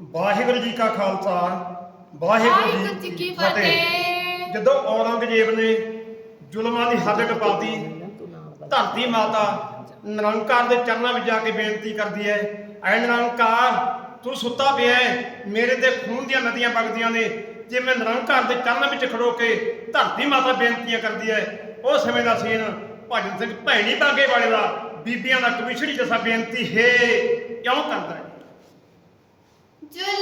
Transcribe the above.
ਵਾਹਿਗੁਰੂ ਜੀ ਕਾ ਖਾਲਸਾ ਵਾਹਿਗੁਰੂ ਜੀ ਕੀ ਫਤਿਹ। ਜਦੋਂ ਔਰੰਗਜ਼ੇਬ ਨੇ ਜ਼ੁਲਮਾਂ ਦੀ ਹੱਦ ਟਪਾਤੀ ਧਰਤੀ ਮਾਤਾ ਨਿਰੰਕਾਰ ਦੇ ਚਰਨਾਂ ਵਿੱਚ ਜਾ ਕੇ ਬੇਨਤੀ ਕਰਦੀ ਹੈ ਐ ਨਿਰੰਕਾਰ ਤੂੰ ਸੁੱਤਾ ਪਿਆ ਹੈ ਮੇਰੇ ਤੇ ਖੂਨ ਦੀਆਂ ਨਦੀਆਂ ਵਗਦੀਆਂ ਨੇ। ਜੇ ਮੈਂ ਨਿਰੰਕਾਰ ਦੇ ਚਰਨਾਂ ਵਿੱਚ ਖੜੋ ਕੇ ਧਰਤੀ ਮਾਤਾ ਬੇਨਤੀਆਂ ਕਰਦੀ ਹੈ ਉਹ ਸਮੇਂ ਦਾ ਸੀਨ ਭਜਨ ਸਿੰਘ ਭੈਣੀ ਬਾਗੇ ਵਾਲੇ ਦਾ ਬੀਬੀਆਂ ਦਾ ਕਮਿਸ਼ਨਰੀ ਜੈਸਾ ਬੇਨਤੀ ਹੈ ਕਿਉਂ ਕਰਦਾ ਹੈ? Julie.